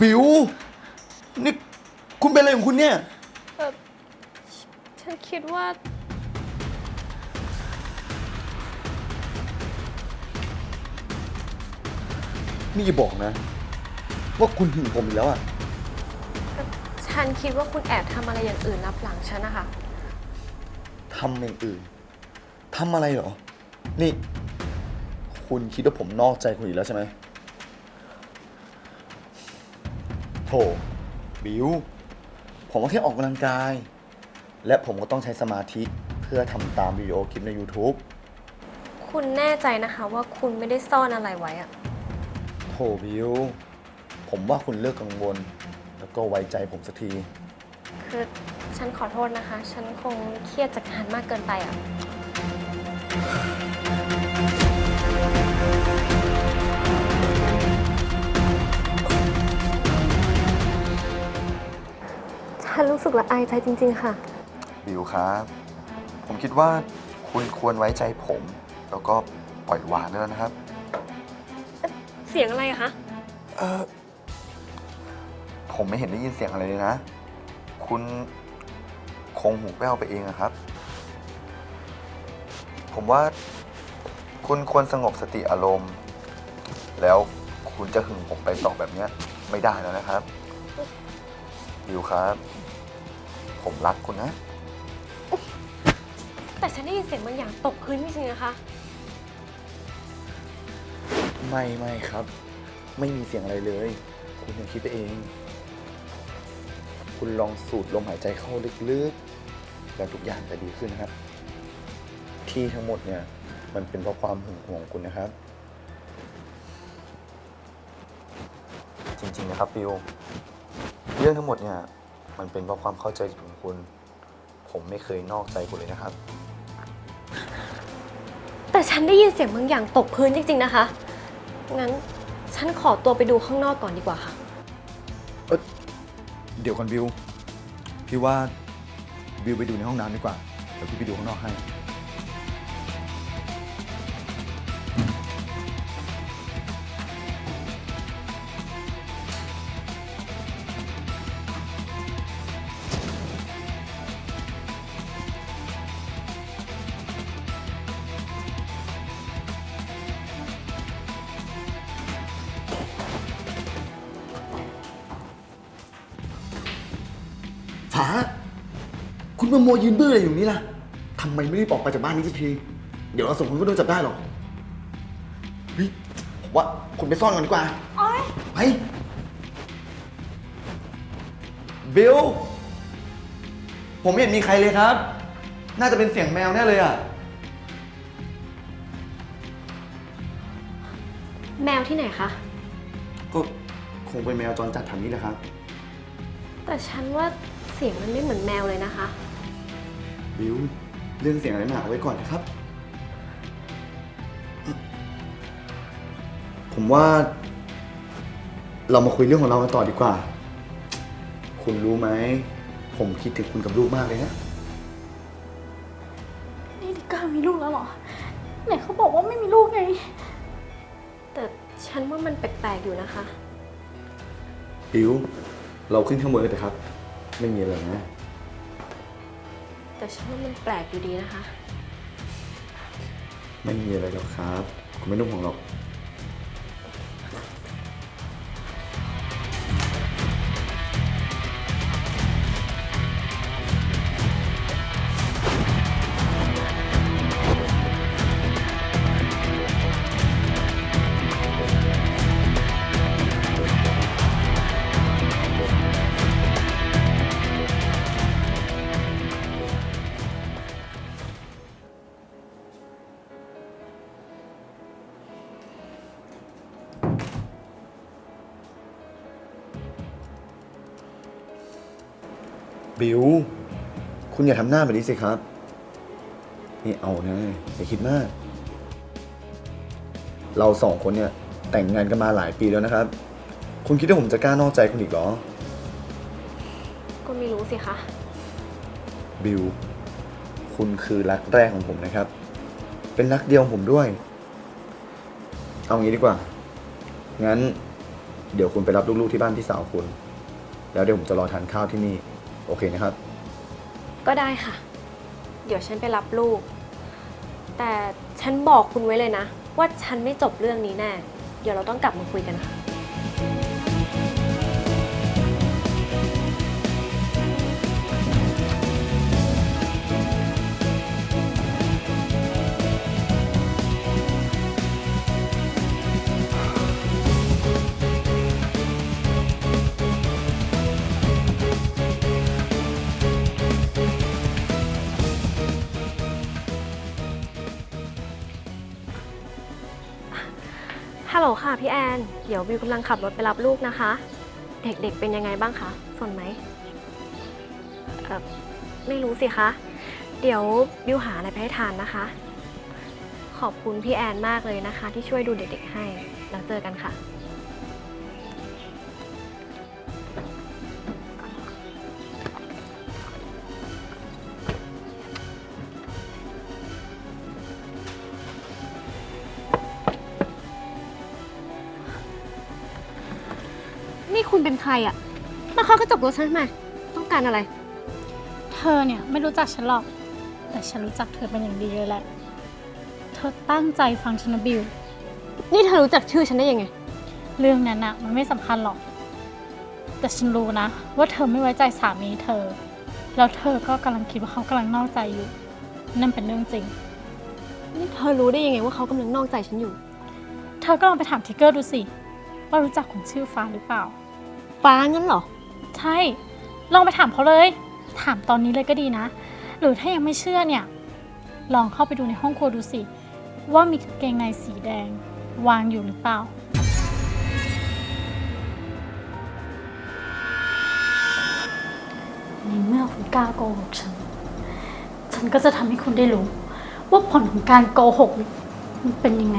บิว นี่คุณเป็นอะไรของคุณเนี่ย เออฉันคิดว่า นี่อย่าบอกนะ ว่าคุณหึงผมอีกแล้วอะฉันคิดว่าคุณแอบทำอะไรอย่างอื่นรับหลังฉันนะคะ ทำอย่างอื่น ทำอะไรเหรอ นี่ คุณคิดว่าผมนอกใจคุณอีกแล้วใช่ไหม โถบิว ผมก็แค่ออกกำลังกาย และผมก็ต้องใช้สมาธิเพื่อทำตามวิดีโอคลิปใน YouTube คุณแน่ใจนะคะว่าคุณไม่ได้ซ่อนอะไรไว้อะโถบิว ผมว่าคุณเลิกกังวล แล้วก็ไว้ใจผมสักที คือฉันขอโทษนะคะ ฉันคงเครียดจากงานมากเกินไปอะ ฉันรู้สึกละอายใจจริง ๆ ค่ะ บิวครับ ผมคิดว่าคุณควรไว้ใจผม แล้วก็ปล่อยวางได้แล้วนะครับ เสียงอะไรอะคะ เออผมไม่เห็นได้ยินเสียงอะไรเลยนะ คุณคงหูแว่วไปเองอะครับ ผมว่าคุณควรสงบสติอารมณ์ แล้วคุณจะหึงผมไปต่อแบบเนี้ยไม่ได้แล้วนะครับบิวครับ ผมรักคุณนะ แต่ฉันได้ยินเสียงบางอย่างตกพื้นจริงๆนะคะ ไม่ไม่ครับ ไม่มีเสียงอะไรเลย คุณยังคิดไปเอง คุณลองสูดลมหายใจเข้าลึกๆ แล้วทุกอย่างจะดีขึ้นนะครับ ที่ทั้งหมดเนี่ย มันเป็นเพราะความหึงหวงคุณนะครับ จริงๆนะครับฟิวเรื่องทั้งหมดเนี่ย มันเป็นเพราะความเข้าใจผิดของคุณ ผมไม่เคยนอกใจคุณเลยนะครับ แต่ฉันได้ยินเสียงบางอย่างตกพื้นจริง ๆ นะคะ งั้นฉันขอตัวไปดูข้างนอกก่อนดีกว่าค่ะ เอ้ยเดี๋ยวก่อนบิว พี่ว่าบิวไปดูในห้องน้ำดีกว่า เดี๋ยวพี่ไปดูข้างนอกให้ ฝาคุณมาโมวยืนบื้ออะไรอยู่นี่ล่ะทำไมไม่รีบออกไปจากบ้านนี้สักที เดี๋ยวเราสองคนก็โดนจับได้หรอกเฮ้ยผมว่าคุณไปซ่อนก่อนดีกว่าไปบิลผมไม่เห็นมีใครเลยครับ น่าจะเป็นเสียงแมวแน่เลยอะ แมวที่ไหนคะ ก็คงเป็นแมวจรจัดแถวนี้แหละครับ แต่ฉันว่า เสียงมันไม่เหมือนแมวเลยนะคะ บิวเรื่องเสียงอะไรหนาเอาไว้ก่อนนะครับ ผมว่า เรามาคุยเรื่องของเรากันต่อดีกว่า คุณรู้ไหม ผมคิดถึงคุณกับลูกมากเลยนะ นี่ลิก้ามีลูกแล้วเหรอ ไหนเขาบอกว่าไม่มีลูกไง แต่ฉันว่ามันแปลกๆอยู่นะคะ บิวเราขึ้นข้างบนเลยเถอะครับ ไม่มีอะไรนะ แต่ฉันว่ามันแปลกอยู่ดีนะคะ ไม่มีอะไรหรอกครับ คุณไม่ต้องห่วงหรอก บิว คุณอย่าทำหน้าแบบนี้สิครับ นี่เอานะอย่าคิดมาก เราสองคนเนี่ย แต่งงานกันมาหลายปีแล้วนะครับ คุณคิดว่าผมจะกล้านอกใจคุณอีกเหรอ ก็ไม่รู้สิคะ บิว คุณคือรักแรกของผมนะครับ เป็นรักเดียวของผมด้วย เอางี้ดีกว่า งั้น เดี๋ยวคุณไปรับลูกๆที่บ้านพี่สาวคุณ แล้วเดี๋ยวผมจะรอทานข้าวที่นี่โอ เคนะครับ ก็ได้ค่ะ เดี๋ยวฉันไปรับลูก แต่ฉันบอกคุณไว้เลยนะ ว่าฉันไม่จบเรื่องนี้แน่ เดี๋ยวเราต้องกลับมาคุยกันค่ะ ฮัลโหลค่ะพี่แอน เดี๋ยววิวกำลังขับรถไปรับลูกนะคะ เด็กๆเป็นยังไงบ้างคะสนไหมเออไม่รู้สิคะ เดี๋ยววิวหาอะไรไปให้ทานนะคะ ขอบคุณพี่แอนมากเลยนะคะ ที่ช่วยดูเด็กๆให้ แล้วเจอกันค่ะ นี่คุณเป็นใครอะมาเคาะกระจกรถฉันทำไมต้องการอะไร เธอเนี่ยไม่รู้จักฉันหรอก แต่ฉันรู้จักเธอเป็นอย่างดีเลยแหละ เธอตั้งใจฟังฉันนะบิว นี่เธอรู้จักชื่อฉันได้ยังไง เรื่องนั้นอะมันไม่สำคัญหรอก แต่ฉันรู้นะ ว่าเธอไม่ไว้ใจสามีเธอ แล้วเธอก็กำลังคิดว่าเขากำลังนอกใจอยู่ นั่นเป็นเรื่องจริง นี่เธอรู้ได้ยังไงว่าเขากำลังนอกใจฉันอยู่ เธอก็ลองไปถามทิกเกอร์ดูสิ ว่ารู้จักคนชื่อฟ้าหรือเปล่า ฟ้างั้นเหรอ ใช่ ลองไปถามเขาเลย ถามตอนนี้เลยก็ดีนะ หรือถ้ายังไม่เชื่อเนี่ย ลองเข้าไปดูในห้องครัวดูสิ ว่ามีกางเกงในสีแดง วางอยู่หรือเปล่า ในเมื่อคุณกล้าโกหกฉัน ฉันก็จะทำให้คุณได้รู้ ว่าผลของการโกหกเนี่ยมันเป็นยังไง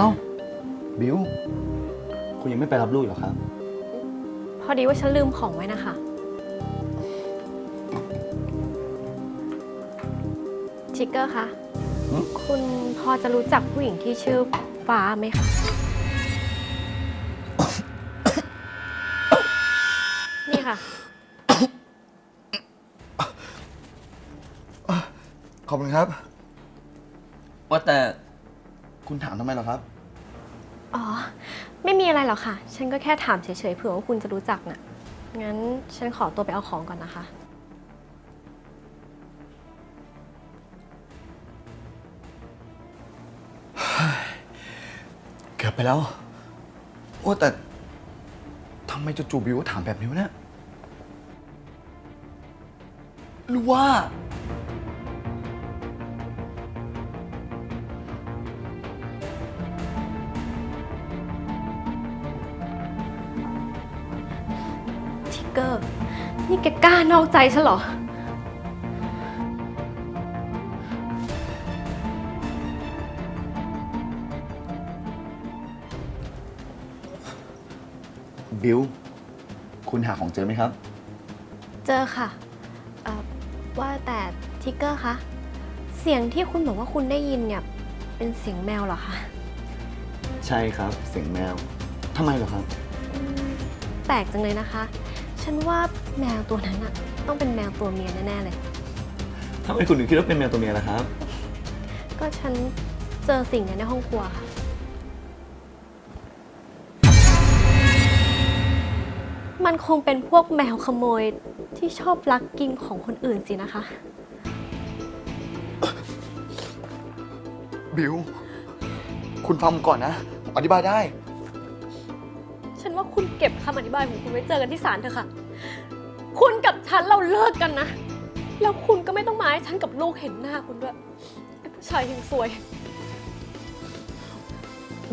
อ้าบิวคุณยังไม่ไปรับลูกเหรอครับ พอดีว่าฉันลืมของไว้นะคะ ชิกเกอร์คะหือคุณพอจะรู้จักผู้หญิงที่ชื่อฟ้าไหมคะ นี่ค่ะ ขอบคุณครับ ว่าแต่ คุณถามทำไมเหรอครับ อ๋อ ไม่มีอะไรหรอกค่ะ ฉันก็แค่ถามเฉยๆเผื่อว่าคุณจะรู้จักน่ะ งั้นฉันขอตัวไปเอาของก่อนนะคะ เกือบไปแล้วว่าแต่ทำไมจู่ๆบิวถามแบบนี้วะเนี่ยหรือว่า อร์ นี่แกกล้านอกใจฉันเหรอ บิวคุณหาของเจอไหมครับ เจอค่ะเอ่อว่าแต่ทิกเกอร์คะ เสียงที่คุณบอกว่าคุณได้ยินเนี่ย เป็นเสียงแมวเหรอคะใช่ครับ เสียงแมวทำไมเหรอครับอืมแปลกจังเลยนะคะ ฉันว่าแมวตัวนั้นอะต้องเป็นแมวตัวเมียแน่ๆเลย ทำไมคุณถึงคิดว่าเป็นแมวตัวเมียล่ะครับ ก็ฉันเจอสิ่งนี้ในห้องครัวค่ะ มันคงเป็นพวกแมวขโมยที่ชอบลักกินของคนอื่นสินะคะ บิว คุณฟังผมก่อนนะผมอธิบายได้ ฉันว่าคุณเก็บคำอธิบายของคุณไว้เจอกันที่ศาลเถอะค่ะ คุณกับฉันเราเลิกกันนะ แล้วคุณก็ไม่ต้องมาให้ฉันกับลูกเห็นหน้าคุณด้วย ไอ้ผู้ชายยังซวย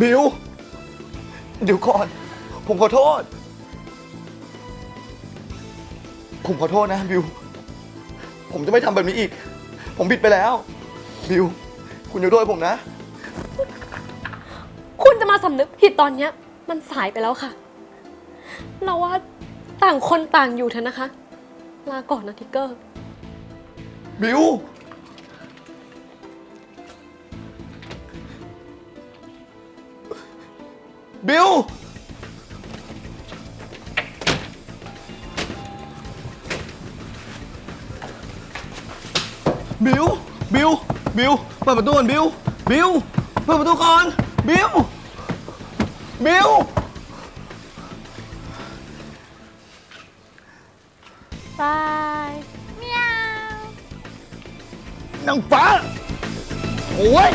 บิว เดี๋ยวก่อน ผมขอโทษ ผมขอโทษนะบิว ผมจะไม่ทำแบบนี้อีก ผมผิดไปแล้ว บิว คุณยกโทษให้ผมนะ คุณจะมาสำนึกผิดตอนเนี้ย มันสายไปแล้วค่ะ เราว่าต่างคนต่างอยู่เถอะนะคะ ลาก่อนนะทิกเกอร์ บิว บิว บิว บิว บิว เปิดประตูก่อนบิว บิว เปิดประตูก่อน บิว บิวบายเมียว นางฟ้า โอ้ย